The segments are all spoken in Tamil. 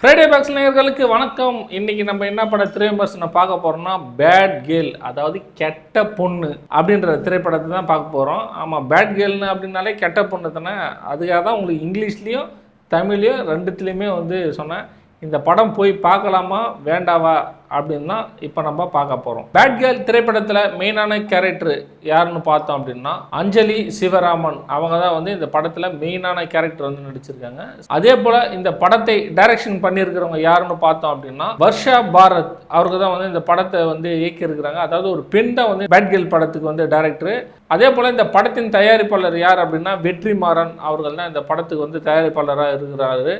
ஃப்ரைடே பாக்ஸ் நேயர்களுக்கு வணக்கம். இன்னைக்கு நம்ம என்ன பட திரைவிமர்சனம் பார்க்க போறோம்னா பேட் கேர்ள் அதாவது கெட்ட பொண்ணு அப்படின்ற திரைப்படத்தை தான் பார்க்க போகிறோம் ஆமாம் பேட் கேர்ள்னு அப்படின்னாலே கெட்ட பொண்ணு தானே. அதுக்காக தான் உங்களுக்கு இங்கிலீஷ்லேயும் தமிழ்லையும் ரெண்டுத்துலேயுமே வந்து சொன்னேன். இந்த படம் போய் பார்க்கலாமா வேண்டாவா அப்படின்னு தான் இப்போ நம்ம பார்க்க போகிறோம் பேட் கேர்ள் திரைப்படத்தில் மெயினான கேரக்டர் யாருன்னு பார்த்தோம் அப்படின்னா அஞ்சலி சிவராமன். அவங்க தான் வந்து இந்த படத்தில் மெயினான கேரக்டர் வந்து நடிச்சிருக்காங்க. அதே போல் இந்த படத்தை டைரக்ஷன் பண்ணியிருக்கிறவங்க யாருன்னு பார்த்தோம் அப்படின்னா வர்ஷா பாரத் அவருக்கு தான் வந்து இந்த படத்தை வந்து இயக்கியிருக்கிறாங்க. அதாவது ஒரு பெண் தான் வந்து பேட் கேர்ள் படத்துக்கு வந்து டைரக்டர் அதே போல் இந்த படத்தின் தயாரிப்பாளர் யார் அப்படின்னா வெற்றிமாறன் அவர்கள் தான் இந்த படத்துக்கு வந்து தயாரிப்பாளராக இருக்கிறாரு.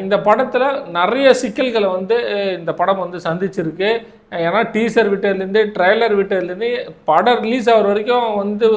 இந்த படத்தில் நிறைய சிக்கல்களை வந்து இந்த படம் வந்து சந்திச்சிருக்கு. ஏன்னா டீசர் விட்டதுலேருந்து ட்ரெய்லர் விட்டதுலேருந்து படம் ரிலீஸ் ஆகிற வரைக்கும் வந்து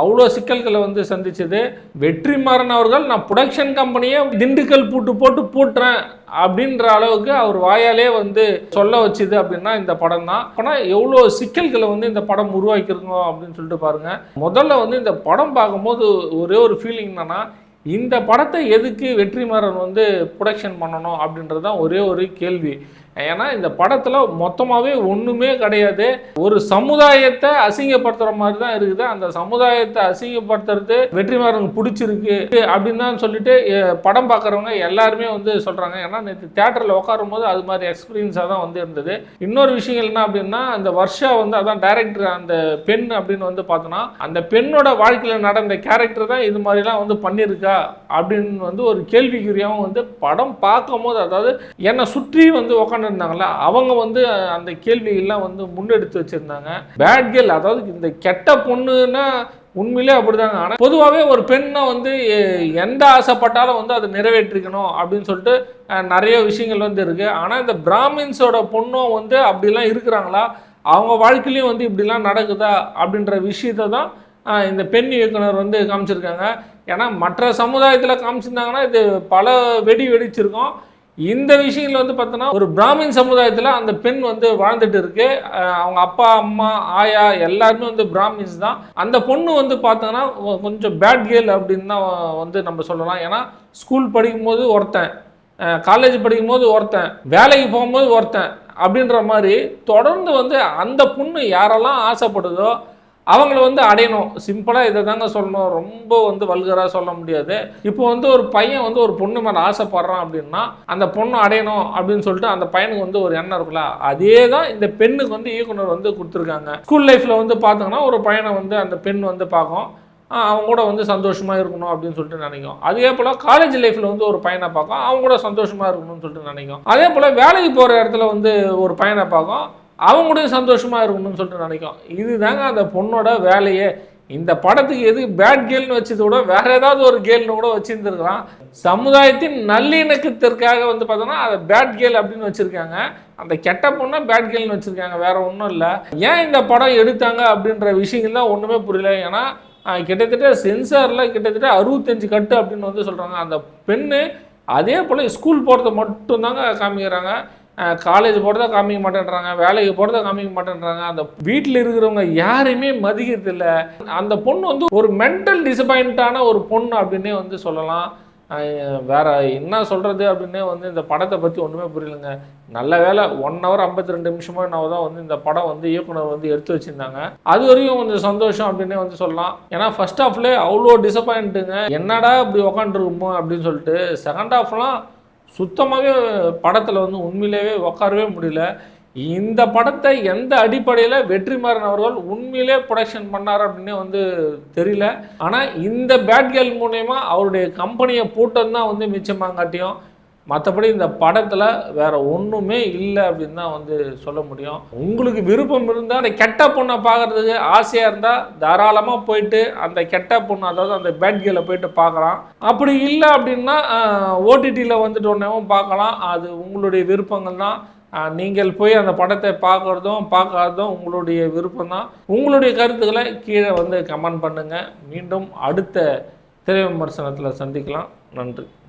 அவ்வளோ சிக்கல்களை வந்து சந்திச்சது. வெற்றிமாறன் அவர்கள் நான் ப்ரொடக்ஷன் கம்பெனியே திண்டுக்கல் பூட்டு போட்டு பூட்டுறேன் அப்படின்ற அளவுக்கு அவர் வாயாலே வந்து சொல்ல வச்சுது அப்படின்னா இந்த படம் தான். ஆனால் எவ்வளோ சிக்கல்களை வந்து இந்த படம் உருவாக்கிருக்கோம் அப்படின்னு சொல்லிட்டு பாருங்கள் முதல்ல வந்து இந்த படம் பார்க்கும்போது ஒரே ஒரு ஃபீலிங் என்னன்னா இந்த படத்தை எதுக்கு வெற்றிமாறன் வந்து ப்ரொடக்ஷன் பண்ணணும் அப்படின்றது தான் ஒரே ஒரு கேள்வி. ஏன்னா இந்த படத்தில் மொத்தமாகவே ஒன்றுமே கிடையாது. ஒரு சமுதாயத்தை அசிங்கப்படுத்துகிற மாதிரி தான் இருக்குது. அந்த சமுதாயத்தை அசிங்கப்படுத்துறது வெற்றிமாறனுக்கு பிடிச்சிருக்கு அப்படின்னு தான் சொல்லிட்டு படம் பார்க்குறவங்க எல்லாருமே வந்து சொல்கிறாங்க ஏன்னா நேற்று தேட்டரில் உட்காரும் போது அது மாதிரி எக்ஸ்பீரியன்ஸாக தான் வந்து இருந்தது இன்னொரு விஷயங்கள் என்ன அப்படின்னா அந்த வருஷா வந்து அதான் டைரக்டர் அந்த பெண் அப்படின்னு வந்து பார்த்தோன்னா அந்த பெண்ணோட வாழ்க்கையில் நடந்த கேரக்டர் தான் இது மாதிரிலாம் வந்து பண்ணியிருக்கா அப்படின்னு வந்து ஒரு கேள்விக்குறியாகவும் வந்து படம் பார்க்கும் போது அதாவது என்னை சுற்றி வந்து இருந்தாங்கல்ல அவங்க வந்து அந்த கேள்வியெல்லாம் வந்து முன்னெடுத்து வச்சுருந்தாங்க. பேட் கேர்ள் அதாவது இந்த கெட்ட பொண்ணுன்னா உண்மையிலே அப்படிதாங்க. ஆனால் பொதுவாகவே ஒரு பெண்ணை வந்து எந்த ஆசைப்பட்டாலும் வந்து அதை நிறைவேற்றிக்கணும் அப்படின்னு சொல்லிட்டு நிறைய விஷயங்கள் வந்து இருக்குது ஆனால் இந்த பிராமின்ஸோட பொண்ணும் வந்து அப்படிலாம் இருக்கிறாங்களா? அவங்க வாழ்க்கையிலையும் வந்து இப்படிலாம் நடக்குதா? அப்படின்ற விஷயத்தை தான் இந்த பெண் இயக்குனர் வந்து காமிச்சிருக்காங்க. ஏன்னா மற்ற சமுதாயத்தில் காமிச்சிருந்தாங்கன்னா இது பல வெடி வெடிச்சிருக்கும். இந்த விஷயங்கள் வந்து பார்த்தோன்னா ஒரு பிராமின் சமுதாயத்தில் அந்த பெண் வந்து வாழ்ந்துட்டு இருக்கு. அவங்க அப்பா அம்மா ஆயா எல்லாருமே வந்து பிராமின்ஸ் தான். அந்த பொண்ணு வந்து பார்த்தோன்னா கொஞ்சம் பேட் கேர்ள் அப்படின்னு தான் வந்து நம்ம சொல்லலாம். ஏன்னா ஸ்கூல் படிக்கும்போது ஒருத்தன் காலேஜ் படிக்கும்போது ஒருத்தன் வேலைக்கு போகும்போது ஒருத்தன் அப்படின்ற மாதிரி தொடர்ந்து வந்து அந்த பொண்ணு யாரெல்லாம் ஆசைப்படுதோ அவங்கள வந்து அடையணும். சிம்பிளாக இதை தாங்க சொல்லணும். ரொம்ப வந்து வல்கராக சொல்ல முடியாது. இப்போ வந்து ஒரு பையன் வந்து ஒரு பொண்ணு மேலே ஆசைப்படுறான் அப்படின்னா அந்த பொண்ணு அடையணும் அப்படின்னு சொல்லிட்டு அந்த பையனுக்கு வந்து ஒரு எண்ணம் இருக்குல்ல? அதே தான் இந்த பெண்ணுக்கு வந்து இயக்குனர் வந்து கொடுத்துருக்காங்க. ஸ்கூல் லைஃப்பில் வந்து பார்த்தோங்கன்னா ஒரு பையனை வந்து அந்த பெண் வந்து பார்க்கும். அவங்க கூட வந்து சந்தோஷமாக இருக்கணும் அப்படின்னு சொல்லிட்டு நினைக்கும். அதே போல் காலேஜ் லைஃப்பில் வந்து ஒரு பையனை பார்க்கும். அவங்க கூட சந்தோஷமாக இருக்கணும்னு சொல்லிட்டு நினைக்கும். அதே போல் வேலைக்கு போகிற இடத்துல வந்து ஒரு பையனை பார்க்கும். அவங்களும் சந்தோஷமாக இருக்கணும்னு சொல்லிட்டு நினைக்கும் இதுதாங்க அந்த பொண்ணோட வேலையே. இந்த படத்துக்கு எது பேட் கேர்ள்னு வச்சது கூட வேற ஏதாவது ஒரு கேள்னு கூட வச்சுருந்துருக்கலாம். சமுதாயத்தின் நல்லிணக்கத்திற்காக வந்து பார்த்தோன்னா அதை பேட் கேர்ள் அப்படின்னு வச்சுருக்காங்க. அந்த கெட்ட பொண்ணை பேட் கேர்ள்னு வச்சுருக்காங்க. வேற ஒன்றும் இல்லை. ஏன் இந்த படம் எடுத்தாங்க அப்படின்ற விஷயங்கள் தான் ஒன்றுமே புரியல. ஏன்னா கிட்டத்தட்ட சென்சாரில் கிட்டத்தட்ட அறுபத்தஞ்சு கட்டு அப்படின்னு வந்து சொல்கிறாங்க அந்த பெண்ணு அதே போல் ஸ்கூல் போகிறத மட்டும்தாங்க காமிக்கிறாங்க. காலேஜ் போகிறத காமிக்க மாட்டேன்றாங்க வேலைக்கு போகிறத காமிக்க மாட்டேன்றாங்க. அந்த வீட்டில் இருக்கிறவங்க யாரையுமே மதிக்கிறதில்ல அந்த பொண்ணு வந்து ஒரு மென்டல் டிசப்பாயிண்டான ஒரு பொண்ணு அப்படின்னே வந்து சொல்லலாம். வேற என்ன சொல்கிறது அப்படின்னே வந்து இந்த படத்தை பற்றி ஒன்றுமே புரியலங்க. நல்ல வேலை ஒன் ஹவர் ஐம்பத்தி ரெண்டு நிமிஷமோ என்னவோ தான் வந்து இந்த படம் வந்து இயக்குனர் வந்து எடுத்து வச்சுருந்தாங்க. அது வரையும் கொஞ்சம் சந்தோஷம் அப்படின்னே வந்து சொல்லலாம். ஏன்னா ஃபர்ஸ்ட் ஹாஃப்லேயே அவ்வளோ டிசப்பாயிண்ட்டுங்க என்னடா இப்படி உக்காந்துருக்குமோ அப்படின்னு சொல்லிட்டு செகண்ட் ஹாஃப்லாம் சுத்தமாகவே படத்தில் வந்து உண்மையிலேயே உட்காரவே முடியல. இந்த படத்தை எந்த அடிப்படையில் வெற்றிமாறன் அவர்கள் உண்மையிலே ப்ரொடக்ஷன் பண்ணார் அப்படின்னு வந்து தெரியல. ஆனால் இந்த பேட் கேர்ள் மூலயமா அவருடைய கம்பெனியை பூட்டம் தான் வந்து மிச்சமாங்காட்டியும் மற்றபடி இந்த படத்தில் வேற ஒன்றுமே இல்லை அப்படின்னு தான் வந்து சொல்ல முடியும். உங்களுக்கு விருப்பம் இருந்தால் அந்த கெட்ட பொண்ணை பார்க்கறதுக்கு ஆசையாக இருந்தால் தாராளமாக போயிட்டு அந்த கெட்ட பொண்ணு அதாவது அந்த பேட் கேர்ளை போயிட்டு பார்க்கலாம். அப்படி இல்லை அப்படின்னா ஓடிடியில் வந்துட்டு ஒன்றையும் பார்க்கலாம். அது உங்களுடைய விருப்பங்கள் தான். நீங்கள் போய் அந்த படத்தை பார்க்குறதும் பார்க்காததும் உங்களுடைய விருப்பம் தான். உங்களுடைய கருத்துக்களை கீழே வந்து கமெண்ட் பண்ணுங்கள் மீண்டும் அடுத்த திரை விமர்சனத்தில் சந்திக்கலாம். நன்றி.